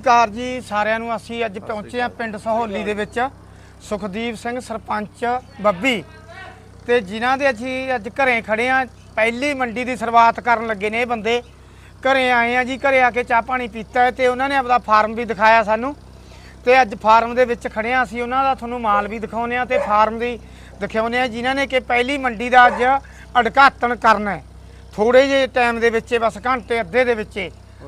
ਕਾਰ ਜੀ ਸਾਰਿਆਂ ਨੂੰ ਅਸੀਂ ਅੱਜ ਪਹੁੰਚੇ ਆ ਪਿੰਡ ਸਹੌਲੀ ਦੇ ਵਿੱਚ। ਸੁਖਦੀਪ ਸਿੰਘ ਸਰਪੰਚ ਬੱਬੀ। ਤੇ ਜਿਨ੍ਹਾਂ ਦੇ ਅਸੀਂ ਅੱਜ ਘਰੇ ਖੜੇ ਆ ਪਹਿਲੀ ਮੰਡੀ ਦੀ ਸ਼ੁਰੂਆਤ ਕਰਨ ਲੱਗੇ ਨੇ ਇਹ ਬੰਦੇ। ਘਰੇ ਆਏ ਆ ਜੀ ਘਰੇ ਆ ਕੇ ਚਾਹ ਪਾਣੀ ਪੀਤਾ ਹੈ ਤੇ ਉਹਨਾਂ ਨੇ ਆਪਦਾ ਫਾਰਮ ਵੀ ਦਿਖਾਇਆ ਸਾਨੂੰ। ਤੇ ਅੱਜ ਫਾਰਮ ਦੇ ਵਿੱਚ ਖੜੇ ਆ ਅਸੀਂ ਉਹਨਾਂ ਦਾ ਤੁਹਾਨੂੰ ਮਾਲ ਵੀ ਦਿਖਾਉਨੇ ਆ ਤੇ ਫਾਰਮ ਦੀ ਦਿਖਾਉਨੇ ਆ ਜਿਨ੍ਹਾਂ ਨੇ ਕਿ ਪਹਿਲੀ ਮੰਡੀ ਦਾ ਅੱਜ ਉਦਘਾਟਨ ਕਰਨਾ ਹੈ। ਥੋੜੇ ਜਿਹੇ ਟਾਈਮ ਦੇ ਵਿੱਚ ਬਸ ਘੰਟੇ ਅੱਧੇ ਦੇ ਵਿੱਚ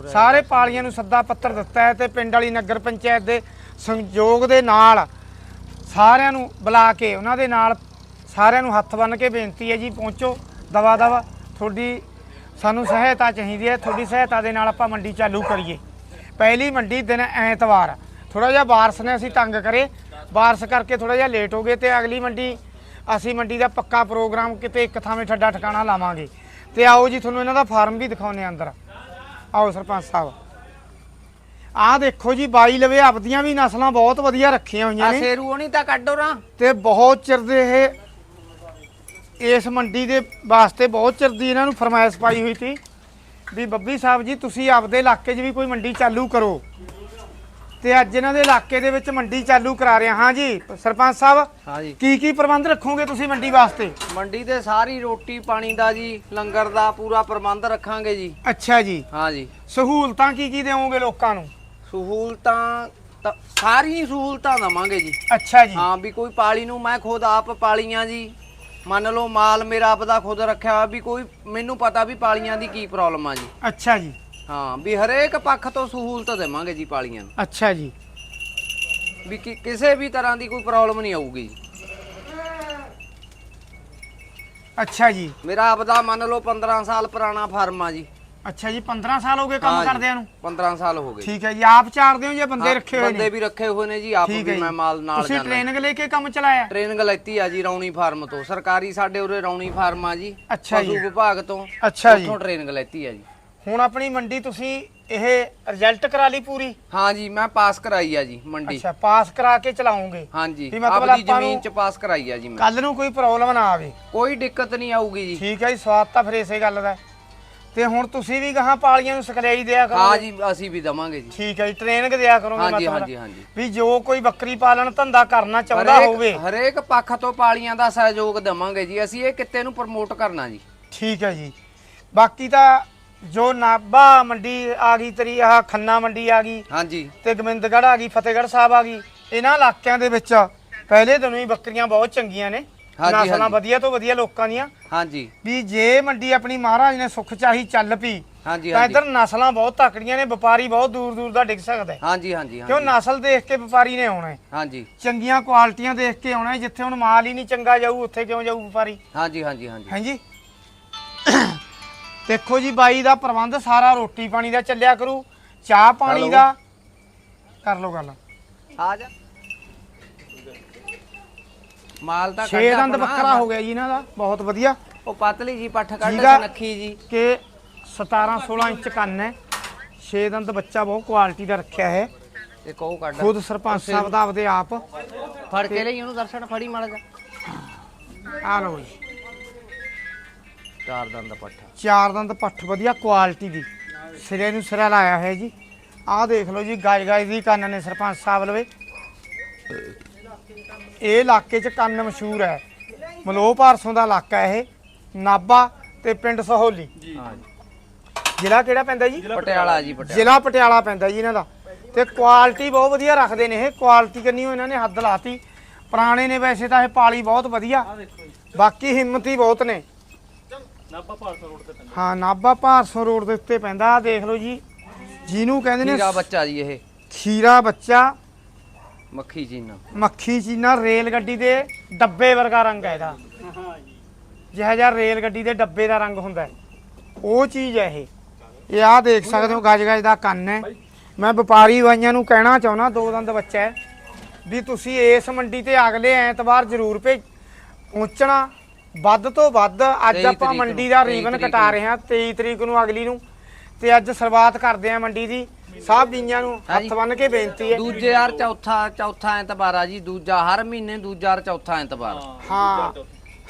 ਸਾਰੇ ਪਾਲੀਆਂ ਨੂੰ ਸੱਦਾ ਪੱਤਰ ਦਿੱਤਾ ਹੈ ਤੇ ਪਿੰਡ ਵਾਲੀ ਨਗਰ ਪੰਚਾਇਤ ਦੇ ਸੰਯੋਗ ਦੇ ਨਾਲ ਸਾਰਿਆਂ ਨੂੰ ਬੁਲਾ ਕੇ ਉਹਨਾਂ ਦੇ ਨਾਲ ਸਾਰਿਆਂ ਨੂੰ ਹੱਥ ਬੰਨ੍ਹ ਕੇ ਬੇਨਤੀ ਹੈ ਜੀ, ਪਹੁੰਚੋ, ਦਵਾ ਦਵਾ। ਤੁਹਾਡੀ ਸਾਨੂੰ ਸਹਾਇਤਾ ਚਾਹੀਦੀ ਹੈ, ਤੁਹਾਡੀ ਸਹਾਇਤਾ ਦੇ ਨਾਲ ਆਪਾਂ ਮੰਡੀ ਚਾਲੂ ਕਰੀਏ। ਪਹਿਲੀ ਮੰਡੀ ਦਿਨ ਐਤਵਾਰ। ਥੋੜਾ ਜਿਹਾ ਬਾਰਸ ਨੇ ਅਸੀਂ ਤੰਗ ਕਰੇ। ਬਾਰਸ ਕਰਕੇ ਥੋੜਾ ਜਿਹਾ ਲੇਟ ਹੋ ਗਏ ਤੇ ਅਗਲੀ ਮੰਡੀ, ਅਸੀਂ ਮੰਡੀ ਦਾ ਪੱਕਾ ਪ੍ਰੋਗਰਾਮ ਕਿਤੇ ਇੱਕ ਥਾਵੇਂ ਠੱਡਾ ਠਿਕਾਣਾ ਲਾਵਾਂਗੇ। ਤੇ ਆਓ ਜੀ, ਤੁਹਾਨੂੰ ਇਹਨਾਂ ਦਾ ਫਾਰਮ ਵੀ ਦਿਖਾਉਨੇ ਅੰਦਰ। ਆਓ ਸਰਪੰਚ ਸਾਹਿਬ। ਆਹ ਦੇਖੋ ਜੀ ਬਾਈ ਲਵੇ ਆਪਦੀਆਂ ਵੀ ਨਸਲਾਂ ਬਹੁਤ ਵਧੀਆ ਰੱਖੀਆਂ ਹੋਈਆਂ ਆ ਨੇ ਸੇਰੂ ਨਹੀਂ ਤਾਂ ਕੱਢੋ ਨਾ ਤੇ ਬਹੁਤ ਚਿਰ ਦੇ ਇਹ ਇਸ ਮੰਡੀ ਦੇ ਵਾਸਤੇ ਬਹੁਤ ਚਿਰ ਦੀ ਇਹਨਾਂ ਨੂੰ ਫਰਮਾਇਸ਼ ਪਾਈ ਹੋਈ ਸੀ ਵੀ ਬੱਬੀ ਸਾਹਿਬ ਜੀ ਤੁਸੀਂ ਆਪਦੇ ਇਲਾਕੇ 'ਚ ਵੀ ਕੋਈ ਮੰਡੀ ਚਾਲੂ ਕਰੋ। ਤੇ ਅੱਜ ਇਹਨਾਂ ਦੇ ਇਲਾਕੇ ਦੇ ਵਿੱਚ ਮੰਡੀ ਚਾਲੂ ਕਰਾ ਰਹੇ ਹਾਂ। ਹਾਂ ਜੀ ਸਰਪੰਚ ਸਾਹਿਬ ਹਾਂ ਜੀ। ਕੀ ਕੀ ਪ੍ਰਬੰਧ ਰੱਖੋਗੇ ਤੁਸੀਂ ਮੰਡੀ ਵਾਸਤੇ? ਮੰਡੀ ਤੇ ਸਾਰੀ ਰੋਟੀ ਪਾਣੀ ਦਾ ਜੀ ਲੰਗਰ ਦਾ ਪੂਰਾ ਪ੍ਰਬੰਧ ਰੱਖਾਂਗੇ ਜੀ। ਅੱਛਾ ਜੀ। ਹਾਂ ਜੀ। ਸਹੂਲਤਾਂ ਕੀ ਕੀ ਦੇਵੋਗੇ ਲੋਕਾਂ ਨੂੰ? ਸਹੂਲਤਾਂ ਤਾਂ ਸਾਰੀਆਂ ਸਹੂਲਤਾਂ ਦਵਾਂਗੇ ਜੀ। ਅੱਛਾ ਜੀ। ਹਾਂ ਵੀ ਕੋਈ ਪਾਲੀ ਨੂੰ ਮੈਂ ਖੁਦ ਆਪ ਪਾਲੀਆਂ ਜੀ। ਮੰਨ ਲਓ ਮਾਲ ਮੇਰਾ ਆਪਦਾ ਖੁਦ ਰੱਖਿਆ ਹੋਇਆ ਵੀ ਕੋਈ ਮੈਨੂੰ ਪਤਾ ਵੀ ਪਾਲੀਆਂ ਦੀ ਕੀ ਪ੍ਰੋਬਲਮ ਆ ਜੀ। ਅੱਛਾ ਜੀ। ਹਾਂ ਵੀ ਹਰੇਕ ਪੱਖ ਤੋਂ ਸਹੂਲਤ ਦੇਵਾਂਗੇ ਜੀ ਪਾਲੀਆਂ ਨੂੰ। ਅੱਛਾ ਜੀ। ਵੀ ਕਿ- ਕਿਸੇ ਵੀ ਤਰ੍ਹਾਂ ਦੀ ਕੋਈ ਪ੍ਰੋਬਲਮ ਨਹੀਂ ਆਊਗੀ ਜੀ। ਅੱਛਾ ਜੀ। ਮੇਰਾ ਆਪਦਾ ਮੰਨ ਲਓ 15 ਸਾਲ ਪੁਰਾਣਾ ਫਾਰਮ ਆ ਜੀ। ਅੱਛਾ ਜੀ 15 ਸਾਲ ਹੋ ਗਏ ਕੰਮ ਜੀ, ਕਰਦਿਆਂ ਨੂੰ? 15 ਸਾਲ ਹੋ ਗਏ। ਠੀਕ ਹੈ ਜੀ ਆਪ ਚਾਰਦੇ ਹੋ ਜਾਂ ਬੰਦੇ ਹਾਂ, ਰੱਖੇ ਹੋਏ ਬੰਦੇ ਨੇ ਵੀ ਰੱਖੇ ਹੋਏ ਨੇ ਜੀ ਆਪ ਠੀਕ ਹੈ ਵੀ ਜੀ। ਮੈਂ ਮਾਲ ਨਾਲ ਤੁਸੀਂ ਟ੍ਰੇਨਿੰਗ ਲੈ ਕੇ ਕੰਮ ਚਲਾਇਆ? ਟ੍ਰੇਨਿੰਗ ਲੈਤੀ ਆ ਜੀ ਰੌਣੀ ਫਾਰਮ ਤੋਂ। ਸਰਕਾਰੀ ਸਾਡੇ ਉਰੇ ਰੌਣੀ ਫਾਰਮ ਆ ਜੀ। ਅੱਛਾ ਜੀ। ਪਸ਼ੂ ਵਿਭਾਗ ਤੋਂ। ਅੱਛਾ ਜੀ। ਉੱਥੋਂ ਟ੍ਰੇਨਿੰਗ ਲੈਤੀ ਆ ਜੀ। ਹੁਣ ਆਪਣੀ ਮੰਡੀ ਤੁਸੀਂ ਇਹ ਰਿਜ਼ਲਟ ਕਰਾ ਲਈ ਪੂਰੀ? ਹਾਂ ਜੀ ਮੈਂ ਪਾਸ ਕਰਾਈ ਆ ਜੀ ਮੰਡੀ। ਅੱਛਾ ਪਾਸ ਕਰਾ ਕੇ ਚਲਾਉਂਗੇ। ਹਾਂ ਜੀ ਵੀ ਮਤਲਬ ਆਪਣੀ ਆਪਾਂ ਜ਼ਮੀਨ ਨੂੰ- ਚ ਪਾਸ ਕਰਾਈ ਆ ਜੀ ਮੈਂ। ਕੱਲ ਨੂੰ ਕੋਈ ਪ੍ਰੋਬਲਮ ਨਾ ਆਵੇ। ਕੋਈ ਦਿੱਕਤ ਨਹੀਂ ਆਊਗੀ ਜੀ। ਠੀਕ ਹੈ ਜੀ ਸਵਾਦ ਤਾਂ ਫਿਰ ਇਸੇ ਗੱਲ ਦਾ। ਹੈ। ਤੇ ਹੁਣ ਤੁਸੀਂ ਵੀ ਗਾਹਾਂ ਪਾਲੀਆਂ ਨੂੰ ਸਿਖਲਾਈ ਦਿਆ ਕਰੋ ਹਾਂ ਜੀ ਅਸੀਂ ਵੀ ਦਵਾਂਗੇ ਜੀ। ਠੀਕ ਹੈ ਜੀ ਟ੍ਰੇਨਿੰਗ ਦਿਆ ਕਰੋਗੇ ਹਾਂ ਜੀ ਮਤਲਬ। ਹਾਂ ਜੀ ਹਾਂ ਜੀ ਵੀ ਜੋ ਕੋਈ ਬੱਕਰੀ ਪਾਲਣ ਧੰਦਾ ਕਰਨਾ ਚਾਹੁੰਦਾ ਹੋਵੇ। ਹਰੇਕ ਪੱਖ ਤੋਂ ਪਾਲੀਆਂ ਦਾ ਸਹਿਯੋਗ ਦਵਾਂਗੇ ਜੀ। ਅਸੀਂ ਇਹ ਕਿੱਤੇ ਨੂੰ ਪ੍ਰਮੋਟ ਕਰਨਾ ਜੀ। ਠੀਕ ਹੈ ਜੀ। ਬਾਕੀ ਤਾਂ ਜੋ ਨਾਭਾ ਮੰਡੀ ਆ ਗਈ ਤੇਰੀ ਆਹ ਖੰਨਾ ਮੰਡੀ ਆ ਗਈ ਹਾਂ ਜੀ ਤੇ ਗੋਬਿੰਦਗੜ੍ਹ ਆ ਗਈ ਫਤਿਹਗੜ੍ਹ ਸਾਹਿਬ ਆ ਗਈ। ਇਹਨਾਂ ਇਲਾਕਿਆਂ ਦੇ ਵਿੱਚ ਪਹਿਲੇ ਦਿਨੋਂ ਹੀ ਬੱਕਰੀਆਂ ਬਹੁਤ ਚੰਗੀਆਂ ਨੇ। ਹਾਂਜੀ, ਨਸਲਾਂ ਹਾਂਜੀ। ਵਧੀਆ ਤੋਂ ਵਧੀਆ ਲੋਕਾਂ ਦੀਆਂ। ਹਾਂ ਜੀ ਵੀ ਜੇ ਮੰਡੀ ਆਪਣੀ ਮਹਾਰਾਜ ਨੇ ਸੁੱਖ ਚਾਹੀ ਚੱਲ ਪਈ ਹਾਂ ਜੀ ਤਾਂ ਹਾਂ ਜੀ ਇੱਧਰ ਨਸਲਾਂ ਬਹੁਤ ਤਕੜੀਆਂ ਨੇ ਵਪਾਰੀ ਬਹੁਤ ਦੂਰ ਦੂਰ ਦਾ ਡਿੱਗ ਸਕਦਾ ਹੈ। ਹਾਂ ਜੀ ਹਾਂ ਜੀ ਹਾਂ ਕਿਉਂ ਜੀ ਨਸਲ ਦੇਖ ਕੇ ਵਪਾਰੀ ਨੇ ਆਉਣਾ ਹੈ? ਹਾਂ ਜੀ ਚੰਗੀਆਂ ਕੁਆਲਿਟੀਆਂ ਦੇਖ ਕੇ ਆਉਣਾ ਹੈ ਜਿੱਥੇ ਹੁਣ ਮਾਲ ਹੀ ਨਹੀਂ ਚੰਗਾ ਜਾਊ ਉੱਥੇ ਕਿਉਂ ਜਾਊ ਵਪਾਰੀ? ਹਾਂ ਜੀ ਹਾਂ ਜੀ ਹਾਂ ਜੀ? ਹਾਂਜੀ ਦੇਖੋ ਜੀ ਬਾਈ ਦਾ ਪ੍ਰਬੰਧ ਸਾਰਾ ਰੋਟੀ ਪਾਣੀ ਦਾ ਚੱਲਿਆ ਕਰੂ ਚਾਹ ਪਾਣੀ। ਦਾ। ਕਰ ਲੋ ਗੱਲ। ਆ ਜਾ। ਮਾਲ ਤਾਂ ਛੇ ਕੱਢ ਦੰਦ ਆਪਣਾ। ਬੱਕਰਾ ਹੋ ਗਿਆ ਜੀ ਇਹਨਾਂ ਦਾ ਬਹੁਤ ਵਧੀਆ। ਉਹ ਪਤਲੀ ਜੀ ਪੱਠ ਕੱਢ ਜੀਗਾ। ਕੇ ਨੱਖੀ ਜੀ। ਕਿ 17 16 ਇੰਚ ਕੰਨ ਹੈ। ਛੇ ਦੰਦ ਬੱਚਾ ਬਹੁਤ ਕੁਆਲਿਟੀ ਦਾ ਰੱਖਿਆ ਹੈ। ਤੇ ਕੋ ਕੱਢ। ਖੁਦ ਸਰਪੰਚ ਸਾਹਿਬ ਦਾ ਆਪਦੇ ਆਪ। ਫੜ ਕੇ ਲਈ ਉਹਨੂੰ ਦਰਸ਼ਨ ਫੜੀ ਮਾੜਾ ਜਾ ਆ ਲਓ ਜੀ। ਚਾਰ ਦੰਦ ਪੱਠ। ਚਾਰ ਦੰਦ ਪੱਠ ਵਧੀਆ ਕੁਆਲਿਟੀ ਦੀ। ਸਿਰੇ ਨੂੰ ਸਿਰਾ ਲਾਇਆ ਹੈ ਜੀ। ਆਹ ਦੇਖ ਲਓ ਜੀ ਗਾਜ ਗਾਜ ਦੀ ਕੰਨ ਨੇ ਸਰਪੰਚ ਸਾਹਿਬ ਲਵੇ। ਇਹ ਇਲਾਕੇ 'ਚ ਕੰਨ ਮਸ਼ਹੂਰ ਹੈ। ਮਲੋਹ ਭਾਰਸੋਂ ਦਾ ਇਲਾਕਾ ਹੈ ਇਹ ਨਾਬਾ ਤੇ ਪਿੰਡ ਸਹੌਲੀ। ਹਾਂ ਜੀ। ਜ਼ਿਲ੍ਹਾ ਕਿਹੜਾ ਪੈਂਦਾ ਜੀ? ਪਟਿਆਲਾ ਜੀ ਪਟਿਆਲਾ। ਜ਼ਿਲ੍ਹਾ ਪਟਿਆਲਾ ਪੈਂਦਾ ਜੀ ਇਹਨਾਂ ਦਾ। ਤੇ ਕੁਆਲਿਟੀ ਬਹੁਤ ਵਧੀਆ ਰੱਖਦੇ ਨੇ ਇਹ। ਕੁਆਲਿਟੀ ਕੰਨੀ ਇਹਨਾਂ ਨੇ ਹੱਦ ਲਾਤੀ। ਪੁਰਾਣੇ ਨੇ ਵੈਸੇ ਤਾਂ ਇਹ ਪਾਲੀ ਬਹੁਤ ਵਧੀਆ। ਬਾਕੀ ਹਿੰਮਤੀ ਬਹੁਤ ਨੇ। ਹਾਂ ਨਾਭਾ ਭਾਰਸੋਂ ਰੋਡ ਦੇ ਉੱਤੇ ਪੈਂਦਾ ਆਹ ਦੇਖ ਲਓ ਜੀ। ਜਿਹਨੂੰ ਕਹਿੰਦੇ ਨੇ ਹੀਰਾ ਬੱਚਾ ਜੀ ਇਹ। ਖੀਰਾ ਬੱਚਾ। ਮੱਖੀ ਚੀਨਾ। ਮੱਖੀ ਚੀਨਾ ਰੇਲ ਗੱਡੀ ਦੇ ਡੱਬੇ ਵਰਗਾ ਰੰਗ ਹੈ ਇਹਦਾ। ਜਿਹੜਾ ਜਿਹਾ ਰੇਲ ਗੱਡੀ ਦੇ ਡੱਬੇ ਦਾ ਰੰਗ ਹੁੰਦਾ ਹੈ। ਉਹ ਚੀਜ਼ ਹੈ ਇਹ। ਇਹ ਆਹ ਦੇਖ ਸਕਦੇ ਹੋ ਗਜ ਗਜ ਦਾ ਕੰਨ ਹੈ। ਮੈਂ ਵਪਾਰੀ ਬਾਈਆਂ ਨੂੰ ਕਹਿਣਾ ਚਾਹੁੰਦਾ ਦੋ ਦੰਦ ਬੱਚਾ ਹੈ ਵੀ ਤੁਸੀਂ ਇਸ ਮੰਡੀ ਤੇ ਅਗਲੇ ਐਤਵਾਰ ਜ਼ਰੂਰ ਭੇਜ ਪਹੁੰਚਣਾ। ਵੱਧ ਤੋਂ ਵੱਧ ਅੱਜ 23 ਆਪਾਂ ਮੰਡੀ ਦਾ 23 ਰੀਵਨ ਕਟਾ। ਰਹੇ ਹਾਂ 23 ਤਰੀਕ ਨੂੰ ਅਗਲੀ ਨੂੰ। ਤੇ ਅੱਜ ਸ਼ੁਰੂਆਤ ਕਰਦੇ ਹਾਂ ਮੰਡੀ ਦੀ। ਸਭ ਬੀਆਂ ਨੂੰ ਹੱਥ। ਬੰਨ ਕੇ ਬੇਨਤੀ ਹੈ। ਦੂਜੇ ਯਾਰ ਚੌਥਾ ਚੌਥਾ ਐਤਵਾਰ ਆ ਜੀ ਦੂਜਾ ਹਰ ਮਹੀਨੇ ਦੂਜਾ ਔਰ ਚੌਥਾ ਐਤਵਾਰ। ਹਾਂ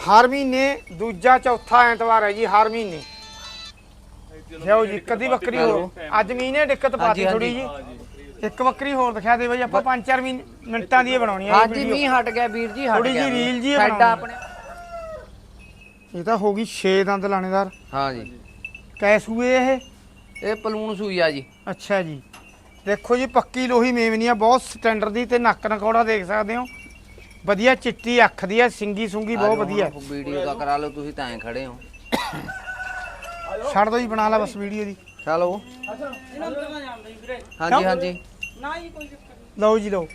ਹਰ ਮਹੀਨੇ ਦੂਜਾ ਚੌਥਾ ਐਤਵਾਰ ਹੈ ਜੀ ਹਰ ਮਹੀਨੇ। ਲਿਓ ਜੀ ਕਦੀ ਬੱਕਰੀ ਹੋ ਅੱਜ ਮਹੀਨੇ ਦਿੱਕਤ ਪਾਤੀ ਥੋੜੀ। ਜੀ। ਇੱਕ ਬੱਕਰੀ ਹੋਰ ਦਿਖਾ ਦੇ ਬਈ ਆਪਾਂ 5-4 ਮਿੰਟਾਂ ਦੀ ਇਹ ਬਣਾਉਣੀ ਹੈ ਹਾਂਜੀ ਮੀਂਹ ਹਟ ਗਿਆ ਵੀਰ ਜੀ ਹਟ ਗਿਆ ਜਿਹੀ ਮੀਂਹ। ਰੀਲ ਸਾਡਾ ਬਣਾਉਣੀ ਆਪਣੇ ਇਹ ਤਾਂ ਹੋ ਗਈ 6 ਦੰਦ ਲਾਣੇਦਾਰ। ਹਾਂਜੀ ਕੈ ਸੂਏ ਇਹ? ਇਹ ਪਲੂਣ ਸੂਈ ਆ ਜੀ। ਅੱਛਾ ਜੀ। ਦੇਖੋ ਜੀ ਪੱਕੀ ਲੋਹੀ ਮੇਵਨੀ ਆ ਬਹੁਤ ਸਟੈਂਡਰਡ ਦੀ ਤੇ ਨੱਕ ਨਕੌੜਾ ਦੇਖ ਸਕਦੇ ਹੋ। ਵਧੀਆ ਚਿੱਟੀ ਅੱਖ ਦੀ ਆ ਸਿੰਗੀ ਸੁੰਗੀ ਬਹੁਤ ਵਧੀਆ। ਵੀਡੀਓ ਦਾ ਕਰਾ ਲਓ ਤੁਸੀਂ ਤਾਂ ਐਂ ਖੜੇ ਹੋ। ਛੱਡ ਦੋ ਜੀ ਬਣਾ ਲਾ ਬਸ ਵੀਡੀਓ ਦੀ। ਚਲੋ। ਹਾਂਜੀ ਹਾਂਜੀ। ਲਓ ਜੀ ਲਓ।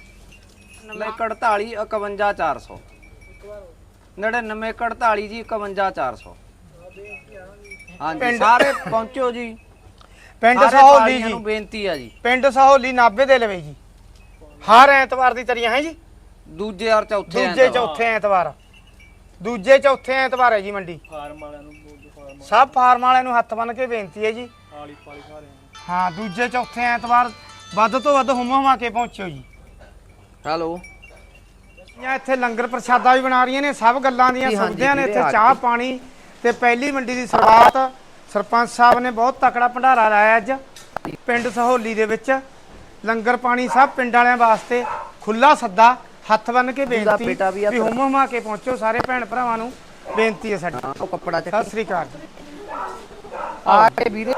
99 41400 99 48 ਜੀ 51400 ਹਾਂਜੀ ਪਿੰਡ- ਸਾਰੇ ਪਹੁੰਚੋ ਜੀ। ਪਿੰਡ ਸਾਰੇ ਸਹੌਲੀ ਪਾਲੀਆਂ ਜੀ। ਨੂੰ ਬੇਨਤੀ ਆ ਜੀ। ਪਿੰਡ ਸਹੌਲੀ ਨਾਬੇ ਦੇ ਲਵੇ ਜੀ। ਹਰ ਐਤਵਾਰ ਦੀ ਤਰੀਆਂ ਹੈ ਜੀ। ਦੂਜੇ ਔਰ ਚੌਥੇ ਦੂਜੇ ਐਤਵਾਰ। ਚੌਥੇ ਐਤਵਾਰ। ਦੂਜੇ ਚੌਥੇ ਐਤਵਾਰ ਹੈ ਜੀ ਮੰਡੀ। ਫਾਰਮ ਵਾਲਿਆਂ ਨੂੰ ਸਭ ਫਾਰਮ ਵਾਲਿਆਂ ਨੂੰ ਹੱਥ ਬੰਨ ਕੇ ਬੇਨਤੀ ਹੈ ਜੀ। ਹਾਂ ਦੂਜੇ ਚੌਥੇ ਐਤਵਾਰ ਵੱਧ ਤੋਂ ਵੱਧ ਹੁਮ ਹੁਮਾ ਕੇ ਪਹੁੰਚਿਓ ਜੀ। ਹੈਲੋ। ਜਾਂ ਇੱਥੇ ਲੰਗਰ ਪ੍ਰਸ਼ਾਦਾ ਵੀ ਬਣਾ ਰਹੀਆਂ ਨੇ ਸਭ ਗੱਲਾਂ ਦੀਆਂ ਸੁਣਦਿਆਂ ਨੇ ਇੱਥੇ ਚਾਹ ਪਾਣੀ ਤੇ ਪਹਿਲੀ ਮੰਡੀ ਦੀ ਸ਼ੁਰੂਆਤ ਸਰਪੰਚ ਸਾਹਿਬ ਨੇ ਬਹੁਤ ਤਕੜਾ ਭੰਡਾਰਾ ਲਾਇਆ ਅੱਜ ਪਿੰਡ ਸਹੌਲੀ ਦੇ ਵਿੱਚ। ਲੰਗਰ ਪਾਣੀ ਸਭ ਪਿੰਡ ਵਾਲਿਆਂ ਵਾਸਤੇ ਖੁੱਲਾ ਸੱਦਾ ਹੱਥ ਬੰਨ ਕੇ ਬੇਨਤੀ ਵੀ ਹੁਮ ਹੁਮਾ ਕੇ ਪਹੁੰਚੋ ਸਾਰੇ ਭੈਣ ਭਰਾਵਾਂ ਨੂੰ ਬੇਨਤੀ ਹੈ ਸਾਡੀ। ਉਹ ਕੱਪੜਾ ਚੱਕ ਸਤਿ ਸ੍ਰੀ ਅਕਾਲ ਆ ਕੇ ਵੀਰੇ